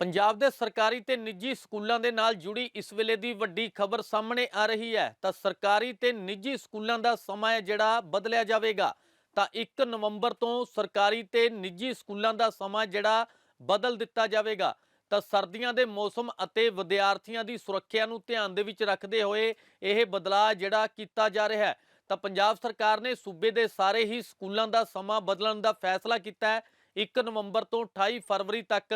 ਪੰਜਾਬ ਦੇ ਸਰਕਾਰੀ ਤੇ ਨਿੱਜੀ ਸਕੂਲਾਂ ਦੇ ਨਾਲ ਜੁੜੀ ਇਸ ਵੇਲੇ ਦੀ ਵੱਡੀ ਖਬਰ ਸਾਹਮਣੇ ਆ ਰਹੀ ਹੈ। ਤਾਂ ਸਰਕਾਰੀ ਤੇ ਨਿੱਜੀ ਸਕੂਲਾਂ ਦਾ ਸਮਾਂ ਜਿਹੜਾ ਬਦਲਿਆ ਜਾਵੇਗਾ। ਤਾਂ 1 ਨਵੰਬਰ ਤੋਂ ਸਰਕਾਰੀ ਤੇ ਨਿੱਜੀ ਸਕੂਲਾਂ ਦਾ ਸਮਾਂ ਜਿਹੜਾ ਬਦਲ ਦਿੱਤਾ ਜਾਵੇਗਾ। ਤਾਂ ਸਰਦੀਆਂ ਦੇ ਮੌਸਮ ਅਤੇ ਵਿਦਿਆਰਥੀਆਂ ਦੀ ਸੁਰੱਖਿਆ ਨੂੰ ਧਿਆਨ ਦੇ ਵਿੱਚ ਰੱਖਦੇ ਹੋਏ ਇਹ ਬਦਲਾਅ ਜਿਹੜਾ ਕੀਤਾ ਜਾ ਰਿਹਾ ਹੈ। ਤਾਂ ਪੰਜਾਬ ਸਰਕਾਰ ਨੇ ਸੂਬੇ ਦੇ ਸਾਰੇ ਹੀ ਸਕੂਲਾਂ ਦਾ ਸਮਾਂ ਬਦਲਣ ਦਾ ਫੈਸਲਾ ਕੀਤਾ ਹੈ। 1 ਨਵੰਬਰ ਤੋਂ 28 ਫਰਵਰੀ ਤੱਕ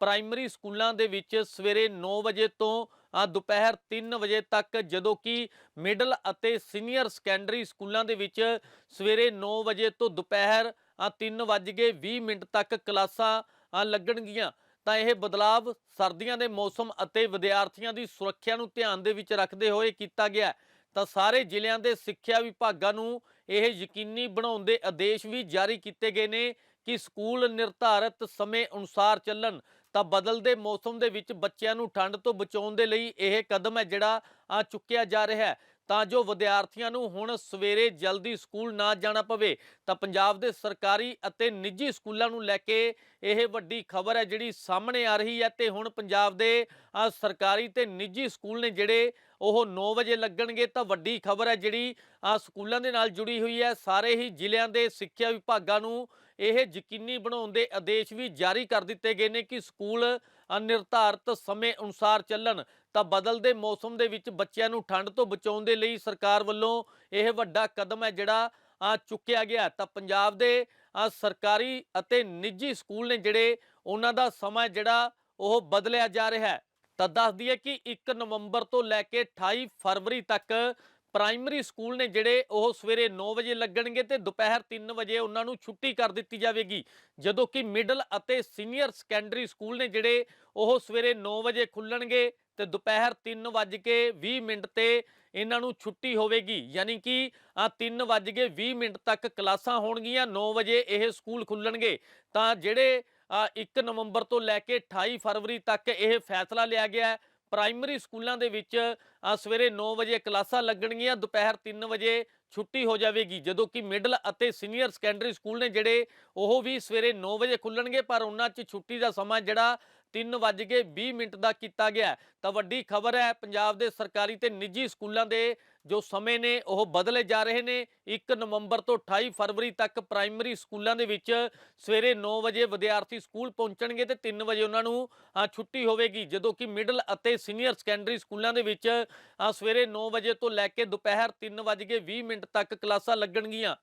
ਪ੍ਰਾਇਮਰੀ ਸਕੂਲਾਂ ਦੇ ਵਿੱਚ ਸਵੇਰੇ 9 ਵਜੇ ਤੋਂ ਦੁਪਹਿਰ 3 ਵਜੇ ਤੱਕ, ਜਦੋਂ ਕਿ ਮਿਡਲ ਅਤੇ ਸੀਨੀਅਰ ਸੈਕੰਡਰੀ ਸਕੂਲਾਂ ਦੇ ਵਿੱਚ ਸਵੇਰੇ 9 ਵਜੇ ਤੋਂ ਦੁਪਹਿਰ 3 ਵਜੇ 20 ਮਿੰਟ ਤੱਕ ਕਲਾਸਾਂ ਲੱਗਣਗੀਆਂ। ਤਾਂ ਇਹ ਬਦਲਾਵ ਸਰਦੀਆਂ ਦੇ ਮੌਸਮ ਅਤੇ ਵਿਦਿਆਰਥੀਆਂ ਦੀ ਸੁਰੱਖਿਆ ਨੂੰ ਧਿਆਨ ਦੇ ਵਿੱਚ ਰੱਖਦੇ ਹੋਏ ਕੀਤਾ ਗਿਆ ਤਾਂ ਸਾਰੇ ਜ਼ਿਲ੍ਹਿਆਂ ਦੇ ਸਿੱਖਿਆ ਵਿਭਾਗਾਂ ਨੂੰ ਇਹ ਯਕੀਨੀ ਬਣਾਉਣ ਦੇ ਆਦੇਸ਼ ਵੀ ਜਾਰੀ ਕੀਤੇ ਗਏ ਨੇ ਕਿ ਸਕੂਲ ਨਿਰਧਾਰਤ ਸਮੇਂ ਅਨੁਸਾਰ ਚੱਲਣ, ਤਾਂ ਬਦਲਦੇ ਮੌਸਮ ਦੇ ਵਿੱਚ ਬੱਚਿਆਂ ਨੂੰ ਠੰਡ ਤੋਂ ਬਚਾਉਣ ਦੇ ਲਈ ਇਹ ਕਦਮ ਹੈ ਜਿਹੜਾ ਆ ਚੁੱਕਿਆ ਜਾ ਰਿਹਾ ਹੈ। ਤਾਂ ਜੋ ਵਿਦਿਆਰਥੀਆਂ ਨੂੰ ਹੁਣ ਸਵੇਰੇ ਜਲਦੀ ਸਕੂਲ ਨਾ ਜਾਣਾ ਪਵੇ, ਤਾਂ ਪੰਜਾਬ ਦੇ ਸਰਕਾਰੀ ਅਤੇ ਨਿੱਜੀ ਸਕੂਲਾਂ ਨੂੰ ਲੈ ਕੇ ਇਹ ਵੱਡੀ ਖਬਰ ਹੈ ਜਿਹੜੀ ਸਾਹਮਣੇ ਆ ਰਹੀ ਹੈ ਤੇ ਹੁਣ ਪੰਜਾਬ ਦੇ ਸਰਕਾਰੀ ਤੇ ਨਿੱਜੀ ਸਕੂਲ ਨੇ ਜਿਹੜੇ ਉਹ 9 ਵਜੇ ਲੱਗਣਗੇ, ਤਾਂ ਵੱਡੀ ਖਬਰ ਹੈ ਜਿਹੜੀ ਸਕੂਲਾਂ ਦੇ ਨਾਲ ਜੁੜੀ ਹੋਈ ਹੈ। ਸਾਰੇ ਹੀ ਜ਼ਿਲ੍ਹਿਆਂ ਦੇ ਸਿੱਖਿਆ ਵਿਭਾਗਾਂ ਨੂੰ ਇਹ ਯਕੀਨੀ ਬਣਾਉਣ ਦੇ ਆਦੇਸ਼ ਵੀ ਜਾਰੀ ਕਰ ਦਿੱਤੇ ਗਏ ਨੇ ਕਿ ਸਕੂਲ ਨਿਰਧਾਰਤ ਸਮੇਂ ਅਨੁਸਾਰ ਚੱਲਣ। ਤਾਂ ਬਦਲਦੇ ਮੌਸਮ ਦੇ ਵਿੱਚ ਬੱਚਿਆਂ ਨੂੰ ਠੰਡ ਤੋਂ ਬਚਾਉਣ ਦੇ ਲਈ ਸਰਕਾਰ ਵੱਲੋਂ ਇਹ ਵੱਡਾ ਕਦਮ ਹੈ ਜਿਹੜਾ ਚੁੱਕਿਆ ਗਿਆ। ਤਾਂ ਪੰਜਾਬ ਦੇ ਸਰਕਾਰੀ ਅਤੇ ਨਿੱਜੀ ਸਕੂਲ ਨੇ ਜਿਹੜੇ ਉਹਨਾਂ ਦਾ ਸਮਾਂ ਜਿਹੜਾ ਉਹ ਬਦਲਿਆ ਜਾ ਰਿਹਾ ਹੈ। ਤਾਂ ਦੱਸ ਦਈਏ ਕਿ 1 ਨਵੰਬਰ ਤੋਂ ਲੈ ਕੇ 28 ਫਰਵਰੀ ਤੱਕ ਪ੍ਰਾਇਮਰੀ ਸਕੂਲ ਨੇ ਜਿਹੜੇ ਉਹ ਸਵੇਰੇ 9 ਵਜੇ ਲੱਗਣਗੇ ਤੇ ਦੁਪਹਿਰ 3 ਵਜੇ ਉਹਨਾਂ ਨੂੰ ਛੁੱਟੀ ਕਰ ਦਿੱਤੀ ਜਾਵੇਗੀ। ਜਦੋਂ ਕਿ ਮਿਡਲ ਅਤੇ ਸੀਨੀਅਰ ਸੈਕੰਡਰੀ ਸਕੂਲ ਨੇ ਜਿਹੜੇ ਉਹ ਸਵੇਰੇ 9 ਵਜੇ ਖੁੱਲਣਗੇ ਤੇ ਦੁਪਹਿਰ 3 ਵੱਜ ਕੇ 20 ਮਿੰਟ ਤੇ ਇਹਨਾਂ ਨੂੰ ਛੁੱਟੀ ਹੋਵੇਗੀ। ਯਾਨੀ ਕਿ ਆ 3 ਵੱਜ ਕੇ 20 ਮਿੰਟ ਤੱਕ ਕਲਾਸਾਂ ਹੋਣਗੀਆਂ 9 ਵਜੇ ਇਹ ਸਕੂਲ ਖੁੱਲਣਗੇ। ਤਾਂ ਜਿਹੜੇ ਅ, 1 ਨਵੰਬਰ ਤੋਂ ਲੈ ਕੇ 28 ਫਰਵਰੀ ਤੱਕ ਇਹ ਫੈਸਲਾ ਲਿਆ ਗਿਆ ਹੈ। ਪ੍ਰਾਇਮਰੀ ਸਕੂਲਾਂ ਦੇ ਵਿੱਚ ਸਵੇਰੇ 9 ਵਜੇ ਕਲਾਸਾਂ ਲੱਗਣਗੀਆਂ, ਦੁਪਹਿਰ 3 ਵਜੇ ਛੁੱਟੀ ਹੋ ਜਾਵੇਗੀ। ਜਦੋਂ ਕਿ ਮਿਡਲ ਅਤੇ ਸੀਨੀਅਰ ਸੈਕੰਡਰੀ ਸਕੂਲ ਨੇ ਜਿਹੜੇ, ਉਹ ਵੀ ਸਵੇਰੇ 9 ਵਜੇ ਖੁੱਲਣਗੇ, ਪਰ ਉਹਨਾਂ 'ਚ ਛੁੱਟੀ ਦਾ ਸਮਾਂ ਜਿਹੜਾ 3 ਵੱਜ ਕੇ 20 ਮਿੰਟ ਦਾ ਕੀਤਾ ਗਿਆ ਤਾਂ ਵੱਡੀ ਖਬਰ ਹੈ, ਪੰਜਾਬ ਦੇ ਸਰਕਾਰੀ ਤੇ ਨਿੱਜੀ ਸਕੂਲਾਂ ਦੇ ਜੋ ਸਮੇਂ ਨੇ, ਉਹ ਬਦਲੇ ਜਾ ਰਹੇ ਨੇ। 1 ਨਵੰਬਰ ਤੋਂ 28 ਫਰਵਰੀ ਤੱਕ ਪ੍ਰਾਇਮਰੀ ਸਕੂਲਾਂ ਦੇ ਵਿੱਚ ਸਵੇਰੇ 9 ਵਜੇ ਵਿਦਿਆਰਥੀ ਸਕੂਲ ਪਹੁੰਚਣਗੇ ਤੇ 3 ਵਜੇ ਉਹਨਾਂ ਨੂੰ ਛੁੱਟੀ ਹੋਵੇਗੀ। ਜਦੋਂ ਕਿ ਮਿਡਲ ਅਤੇ ਸੀਨੀਅਰ ਸੈਕੰਡਰੀ ਸਕੂਲਾਂ ਦੇ ਵਿੱਚ ਸਵੇਰੇ 9 ਵਜੇ ਤੋਂ ਲੈ ਕੇ ਦੁਪਹਿਰ 3 ਵਜੇ 20 ਮਿੰਟ ਤੱਕ ਕਲਾਸਾਂ ਲੱਗਣਗੀਆਂ।